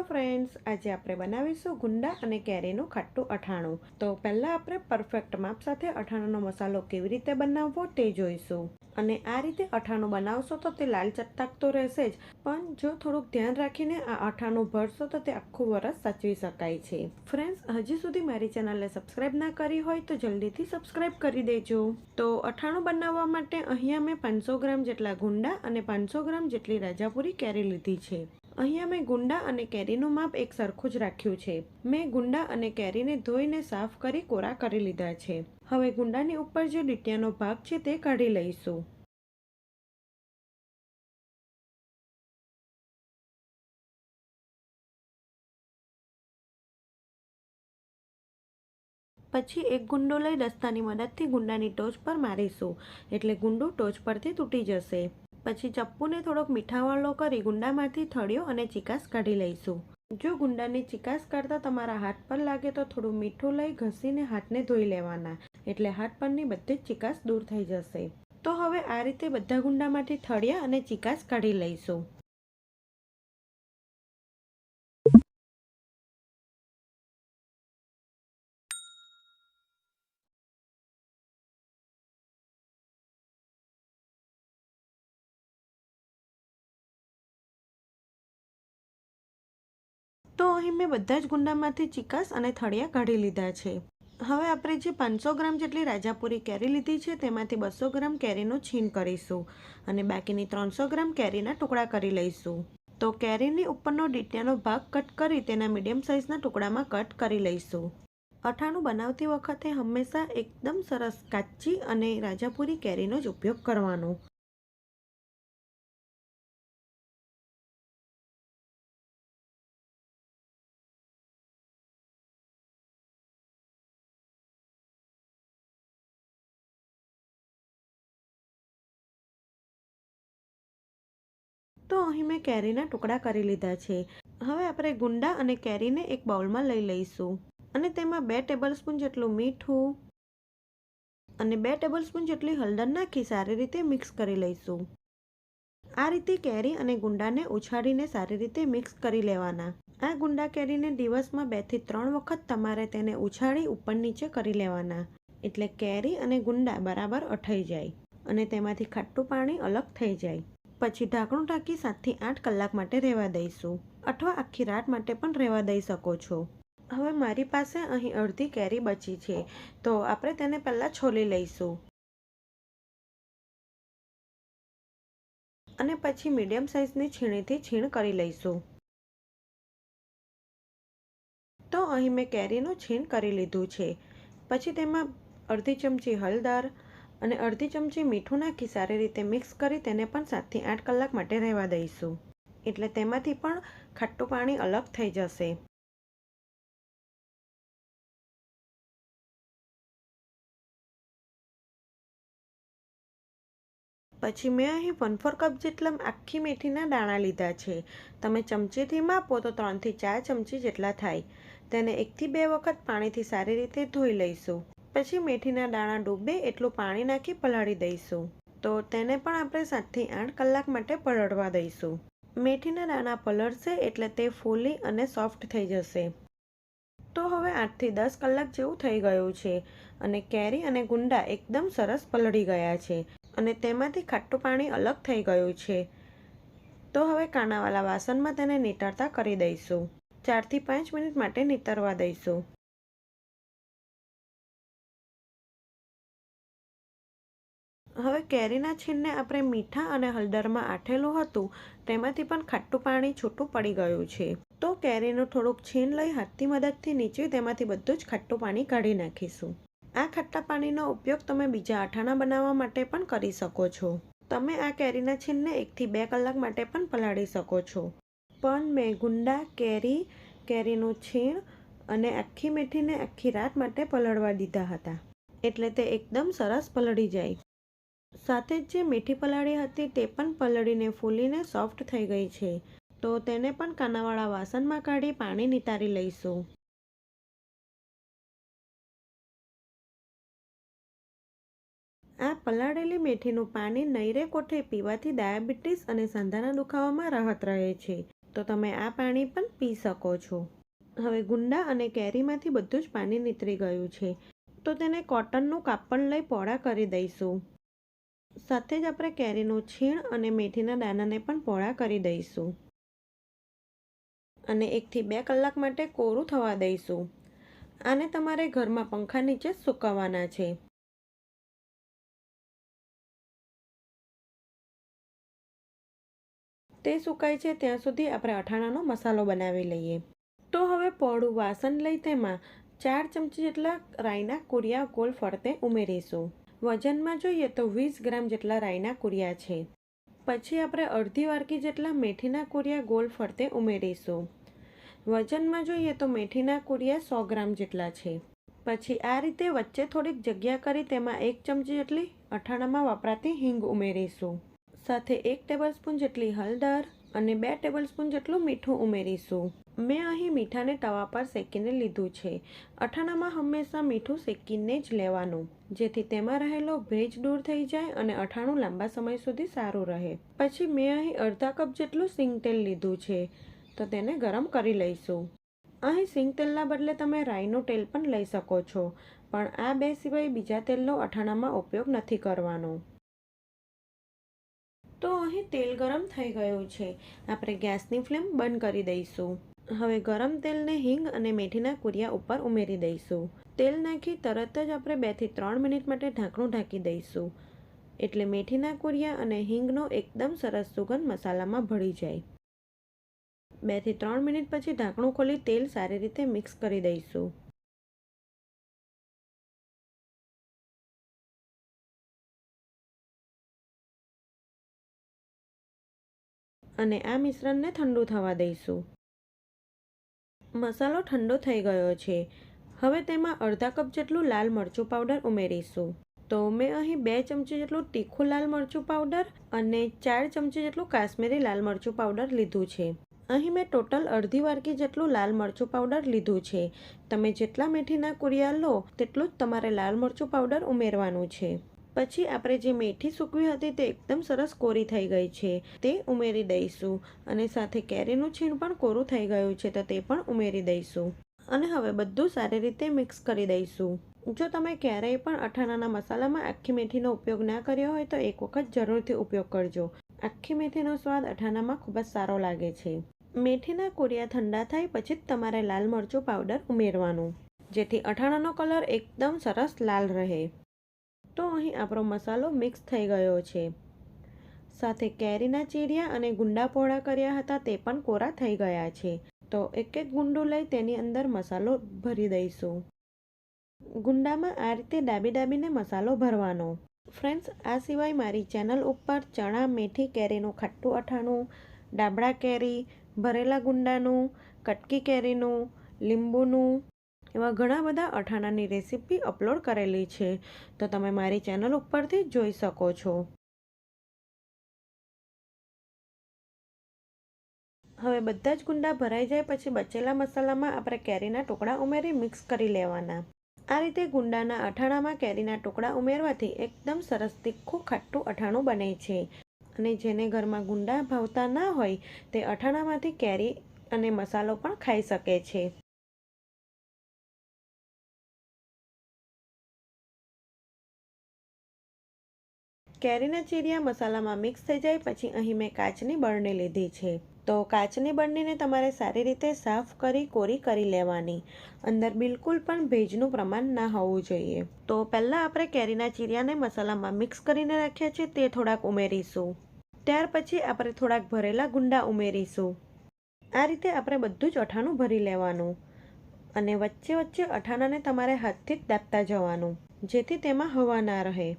Hello friends આજે આપણે બનાવીશું ગુંડા અને કેરીનું ખાટું અઠાણું તો પહેલાં આપણે પરફેક્ટ માપ સાથે અઠાણાનો મસાલો કેવી રીતે બનાવવો તે જોઈશું. અને આ રીતે અઠાણું બનાવશો તો તે લાલ ચટક તો રહેશે જ, પણ જો થોડુંક ધ્યાન રાખીને આ અઠાણું ભરશો તો તે આખું વરસ સાચવી શકાય છે. ફ્રેન્ડ્સ હજી સુધી મારી ચેનલને સબસ્ક્રાઇબ ના કરી હોય તો જલ્દીથી સબસ્ક્રાઇબ કરી દેજો. તો અઠાણું બનાવવા માટે અહીંયા મેં પાંચસો ગ્રામ જેટલા ગુંડા અને પાંચસો ગ્રામ જેટલી રાજાપુરી કેરી લીધી છે. અહીંયા મેં ગુંડા અને કેરીનું માપ એક સરખું જ રાખ્યું છે. મેં ગુંડા અને કેરીને ધોઈને સાફ કરી કોરા કરી લીધા છે. હવે ગુંડાની ઉપર જે ડીટિયાનો ભાગ છે તે કાઢી લઈશું. પછી એક ગુંડો લઈ દસ્તાની મદદથી ગુંડાની ટોચ પર મારીશું. એટલે ગુંડું ટોચ પરથી તૂટી જશે. પછી ચપ્પુને થોડોક મીઠાવાળો કરી ગુંડામાંથી થળિયો અને ચિકાસ કાઢી લઈશું. જો ગુંડાની ચિકાસ કાઢતા તમારા હાથ પર લાગે તો થોડું મીઠું લઈ ઘસીને હાથને ધોઈ લેવાના, એટલે હાથ પરની બધી જ ચિકાસ દૂર થઈ જશે. તો હવે આ રીતે બધા ગુંડામાંથી થળિયા અને ચિકાસ કાઢી લઈશું. તો અહીં મેં બધા જ ગુંડામાંથી ચિકાસ અને થળિયા કાઢી લીધા છે. હવે આપણે જે પાંચસો ગ્રામ જેટલી રાજાપુરી કેરી લીધી છે, તેમાંથી બસો ગ્રામ કેરીનું છીણ કરીશું અને બાકીની ત્રણસો ગ્રામ કેરીના ટુકડા કરી લઈશું. તો કેરીની ઉપરનો ડીટિયાનો ભાગ કટ કરી તેના મીડિયમ સાઇઝના ટુકડામાં કટ કરી લઈશું. અઠાણું બનાવતી વખતે હંમેશા એકદમ સરસ કાચી અને રાજાપુરી કેરીનો જ ઉપયોગ કરવાનો. તો અહીં મેં કેરીના ટુકડા કરી લીધા છે. હવે આપણે ગુંડા અને કેરીને એક બાઉલમાં લઈ લઈશું. અને તેમાં બે ટેબલ સ્પૂન જેટલું મીઠું અને બે ટેબલ સ્પૂન જેટલી હળદર નાખી સારી રીતે મિક્સ કરી લઈશું. આ રીતે કેરી અને ગુંડાને ઉછાળીને સારી રીતે મિક્સ કરી લેવાના. આ ગુંડા કેરીને દિવસમાં બેથી ત્રણ વખત તમારે તેને ઉછાળી ઉપર નીચે કરી લેવાના. એટલે કેરી અને ગુંડા બરાબર અઠાઈ જાય અને તેમાંથી ખાટું પાણી અલગ થઈ જાય. પછી ઢાંકણું ઢાંકી સાતથી આઠ કલાક માટે રહેવા દઈશું. અથવા આખી રાત માટે પણ રહેવા દઈ શકો છો. હવે મારી પાસે અહીં અડધી કેરી બચી છે, તો આપણે તેને પહેલાં છોલી લઈશું. અને પછી મીડિયમ સાઇઝની છીણીથી છીણ કરી લઈશું. તો અહીં મેં કેરીનું છીણ કરી લીધું છે. પછી તેમાં અડધી ચમચી હળદર અને અડધી ચમચી મીઠું નાખી સારી રીતે મિક્સ કરી તેને પણ સાતથી આઠ કલાક માટે રહેવા દઈશું. એટલે તેમાંથી પણ ખાટું પાણી અલગ થઈ જશે. પછી મેં અહીં વન ફોર કપ જેટલા આખી મેથીના દાણા લીધા છે. તમે ચમચીથી માપો તો ત્રણથી ચાર ચમચી જેટલા થાય. તેને એકથી બે વખત પાણીથી સારી રીતે ધોઈ લઈશું. પછી મેથીના દાણા ડૂબે એટલું પાણી નાખી પલાળી દઈશું. તો તેને પણ આપણે સાતથી આઠ કલાક માટે પલળવા દઈશું. મેથીના દાણા પલળશે એટલે તે ફૂલી અને સોફ્ટ થઈ જશે. તો હવે આઠથી દસ કલાક જેવું થઈ ગયું છે અને કેરી અને ગુંડા એકદમ સરસ પલળી ગયા છે અને તેમાંથી ખાટું પાણી અલગ થઈ ગયું છે. તો હવે કાણાવાળા વાસણમાં તેને નીતરતા કરી દઈશું. ચારથી પાંચ મિનિટ માટે નીતરવા દઈશું. હવે કેરીના છીણને આપણે મીઠા અને હળદરમાં આઠેલું હતું, તેમાંથી પણ ખાટું પાણી છૂટું પડી ગયું છે. તો કેરીનું થોડુંક છીણ લઈ હાથની મદદથી નીચે તેમાંથી બધું જ ખાટું પાણી કાઢી નાખીશું. આ ખાટા પાણીનો ઉપયોગ તમે બીજા અઠાણા બનાવવા માટે પણ કરી શકો છો. તમે આ કેરીના છીણને એકથી બે કલાક માટે પણ પલાળી શકો છો. પણ મેં ગુંડા કેરી, કેરીનું છીણ અને આખી મીઠીને આખી રાત માટે પલળવા દીધા હતા. એટલે તે એકદમ સરસ પલળી જાય. સાથે જ જે મીઠી પલાળી હતી તે પણ પલળીને ફૂલીને સોફ્ટ થઈ ગઈ છે. તો તેને પણ કાનાવાળા વાસણમાં કાઢી પાણી નિતારી લઈશું. આ પલાળેલી મેથીનું પાણી નૈરે કોઠે પીવાથી ડાયાબિટીસ અને સાંધાના દુખાવામાં રાહત રહે છે. તો તમે આ પાણી પણ પી શકો છો. હવે ગુંડા અને કેરીમાંથી બધું જ પાણી નીતરી ગયું છે. તો તેને કોટનનું કાપડ લઈ પોળા કરી દઈશું. સાથે જ આપણે કેરીનું છીણ અને મેથીના દાણાને પણ પોળા કરી દઈશું. અને એકથી બે કલાક માટે કોરું થવા દઈશું. આને તમારે ઘરમાં પંખા નીચે સુકવવાના છે. તે સુકાય છે ત્યાં સુધી આપણે અઠાણાનો મસાલો બનાવી લઈએ. તો હવે પોળું વાસણ લઈ તેમાં ચાર ચમચી જેટલા રાઈના કુરિયા ગોલ ફરતે ઉમેરીશું. વજનમાં જોઈએ તો વીસ ગ્રામ જેટલા રાઈના કુરિયા છે. પછી આપણે અડધી વાડકી જેટલા મેથીના કુરિયા ગોલ ફરતે ઉમેરીશું. વજનમાં જોઈએ તો મેથીના કુરિયા સો ગ્રામ જેટલા છે. પછી આ રીતે વચ્ચે થોડીક જગ્યા કરી તેમાં એક ચમચી જેટલી અથાણામાં વપરાતી હિંગ ઉમેરીશું. સાથે એક ટેબલસ્પૂન જેટલી હળદર અને બે ટેબલસ્પૂન જેટલું મીઠું ઉમેરીશું. મેં અહીં મીઠાને તવા પર શેકીને લીધું છે. અઠાણામાં હંમેશા મીઠું શેકીને જ લેવાનું, જેથી તેમાં રહેલો ભેજ દૂર થઈ જાય અને અઠાણું લાંબા સમય સુધી સારું રહે. પછી મેં અહીં અડધા કપ જેટલું સિંગ તેલ લીધું છે, તો તેને ગરમ કરી લઈશું. અહીં સિંગ તેલના બદલે તમે રાઈનું તેલ પણ લઈ શકો છો, પણ આ બે સિવાય બીજા તેલનો અઠાણામાં ઉપયોગ નથી કરવાનો. તો અહીં તેલ ગરમ થઈ ગયું છે. આપણે ગેસની ફ્લેમ બંધ કરી દઈશું. હવે ગરમ તેલને હિંગ અને મેથીના કુરિયા ઉપર ઉમેરી દઈશું. તેલ નાખી તરત જ આપણે બેથી ત્રણ મિનિટ માટે ઢાંકણું ઢાંકી દઈશું. એટલે મેથીના કુરિયા અને હિંગનો એકદમ સરસ સુગંધ મસાલામાં ભળી જાય. બેથી ત્રણ મિનિટ પછી ઢાંકણું ખોલી તેલ સારી રીતે મિક્સ કરી દઈશું. અને આ મિશ્રણને ઠંડુ થવા દઈશું. મસાલો ઠંડો થઈ ગયો છે. હવે તેમાં અડધા કપ જેટલું લાલ મરચું પાવડર ઉમેરીશું. તો મેં અહીં બે ચમચી જેટલું તીખું લાલ મરચું પાવડર અને ચાર ચમચી જેટલું કાશ્મીરી લાલ મરચું પાવડર લીધું છે. અહીં મેં ટોટલ અડધી વાડકી જેટલું લાલ મરચું પાવડર લીધું છે. તમે જેટલા મેથીના કુરિયા લો, તેટલું જ તમારે લાલ મરચું પાવડર ઉમેરવાનું છે. પછી આપણે જે મેથી સૂકવી હતી તે એકદમ સરસ કોરી થઈ ગઈ છે, તે ઉમેરી દઈશું. અને સાથે કેરીનું છીણ પણ કોરું થઈ ગયું છે, તો તે પણ ઉમેરી દઈશું. અને હવે બધું સારી રીતે મિક્સ કરી દઈશું. જો તમે ક્યારેય પણ અઠાણાના મસાલામાં આખી મેથીનો ઉપયોગ ના કર્યો હોય તો એક વખત જરૂરથી ઉપયોગ કરજો. આખી મેથીનો સ્વાદ અઠાણામાં ખૂબ જ સારો લાગે છે. મેથીના કોરિયા ઠંડા થાય પછી જ તમારે લાલ મરચું પાવડર ઉમેરવાનું, જેથી અઠાણાનો કલર એકદમ સરસ લાલ રહે. તો અહીં આપણો મસાલો મિક્સ થઈ ગયો છે. સાથે કેરીના ચીરિયા અને ગુંડા પોળા કર્યા હતા તે પણ કોરા થઈ ગયા છે. તો એક એક ગુંડું લઈ તેની અંદર મસાલો ભરી દઈશું. ગુંડામાં આ રીતે ડાબી ડાબીને મસાલો ભરવાનો. ફ્રેન્ડ્સ, આ સિવાય મારી ચેનલ ઉપર ચણા, મેથી કેરીનું ખાટું અઠાણું ડાબડા કેરી, ભરેલા ગુંડાનું, કટકી કેરીનું, લીંબુનું એવા ઘણા બધા અઠાણાની રેસીપી અપલોડ કરેલી છે. તો તમે મારી ચેનલ ઉપરથી જોઈ શકો છો. હવે બધા જ ગુંડા ભરાઈ જાય પછી બચેલા મસાલામાં આપણે કેરીના ટુકડા ઉમેરી મિક્સ કરી લેવાના. આ રીતે ગુંડાના અઠાણામાં કેરીના ટુકડા ઉમેરવાથી એકદમ સરસ તીખું ખાટું અઠાણું બને છે. અને જેને ઘરમાં ગુંડા ભાવતા ના હોય તે અઠાણામાંથી કેરી અને મસાલો પણ ખાઈ શકે છે. કેરીના ચીરિયા મસાલામાં મિક્સ થઈ જાય પછી અહીં મેં કાચની બરણી લીધી છે. તો કાચની બરણીને તમારે સારી રીતે સાફ કરી કોરી કરી લેવાની. અંદર બિલકુલ પણ ભેજનું પ્રમાણ ના હોવું જોઈએ. તો પહેલાં આપણે કેરીના ચીરિયાને મસાલામાં મિક્સ કરીને રાખ્યા છે તે થોડાક ઉમેરીશું. ત્યાર પછી આપણે થોડાક ભરેલા ગુંડા ઉમેરીશું. આ રીતે આપણે બધું જ અઠાણું ભરી લેવાનું. અને વચ્ચે વચ્ચે અઠાણાને તમારે હાથથી જ દાબતા જવાનું, જેથી તેમાં હવા ના રહે.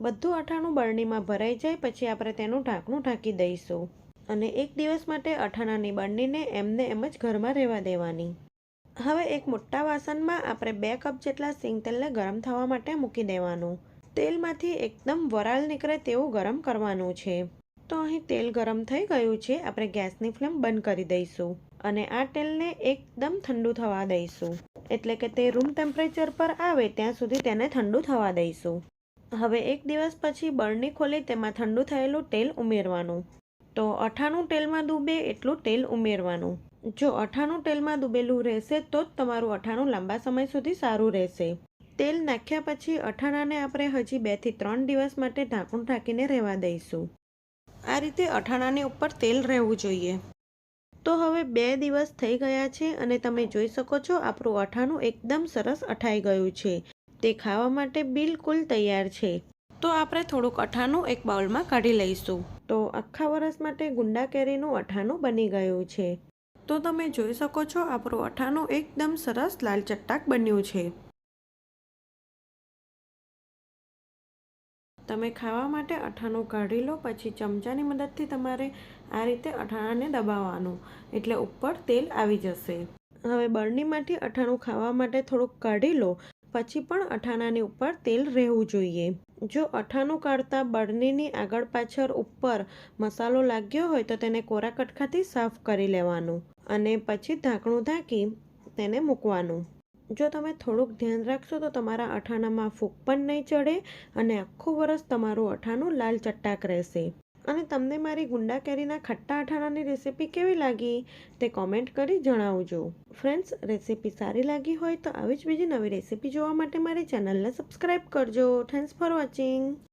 બધું અઠાણું બરણીમાં ભરાઈ જાય, પછી આપણે તેનું ઢાંકણું ઢાંકી દઈશું. અને એક દિવસ માટે અઠાણાની બરણીને એમને એમ જ ઘરમાં રહેવા દેવાની. હવે એક મોટા વાસણમાં આપણે બે કપ જેટલા સિંગ તેલને ગરમ થવા માટે મૂકી દેવાનું. તેલમાંથી એકદમ વરાળ નીકળે તેવું ગરમ કરવાનું છે. તો અહીં તેલ ગરમ થઈ ગયું છે, આપણે ગેસની ફ્લેમ બંધ કરી દઈશું. અને આ તેલને એકદમ ઠંડુ થવા દઈશું. એટલે કે તે રૂમ ટેમ્પરેચર પર આવે, ત્યાં સુધી તેને ઠંડુ થવા દઈશું. હવે એક દિવસ પછી બરણી ખોલી તેમાં ઠંડુ થયેલું તેલ ઉમેરવાનું. તો અઠાણું તેલમાં ડૂબે એટલું તેલ ઉમેરવાનું. જો અઠાણું તેલમાં ડૂબેલું રહેશે તો જ તમારું અઠાણું લાંબા સમય સુધી સારું રહેશે. તેલ નાખ્યા પછી અઠાણાને આપણે હજી બેથી ત્રણ દિવસ માટે ઢાંકણું ઢાંકીને રહેવા દઈશું. આ રીતે અઠાણાની ઉપર તેલ રહેવું જોઈએ. તો હવે બે દિવસ થઈ ગયા છે અને તમે જોઈ શકો છો આપણું અઠાણું એકદમ સરસ અઠાઈ ગયું છે. તે ખાવા માટે બિલકુલ તૈયાર છે. તો આપણે થોડુંક અઠાણું એક બાઉલમાં કાઢી લઈશું. તો આખા વરસ માટે ગુંડા કેરીનું અઠાણું બની ગયું છે. તો તમે જોઈ શકો છો આપણું અઠાણું એકદમ સરસ લાલ ચટ્ટાક બન્યું છે. તમે ખાવા માટે અઠાણું કાઢી લો પછી ચમચાની મદદથી તમારે આ રીતે અઠાણાને દબાવવાનું એટલે ઉપર તેલ આવી જશે. હવે બરણીમાંથી અઠાણું ખાવા માટે થોડુંક કાઢી લો. પછી પણ અઠાણાની ઉપર તેલ રહેવું જોઈએ. જો અઠાણું કાઢતા બળનીની આગળ પાછળ ઉપર મસાલો લાગ્યો હોય તો તેને કોરા કટખાથી સાફ કરી લેવાનું અને પછી ઢાંકણું ઢાંકી તેને મૂકવાનું. જો તમે થોડુંક ધ્યાન રાખશો તો તમારા અઠાણામાં ફૂગ પણ નહીં ચડે અને આખું વરસ તમારું અઠાણું લાલ ચટ્ટાક રહેશે. અને તમને મારી ગુંડા કેરીના ખટ્ટા અઠાણાની રેસીપી કેવી લાગી તે કોમેન્ટ કરી જણાવજો. ફ્રેન્ડ્સ, રેસીપી સારી લાગી હોય તો આવી જ બીજી નવી રેસીપી જોવા માટે મારી ચેનલને સબસ્ક્રાઈબ કરજો. Thanks for watching.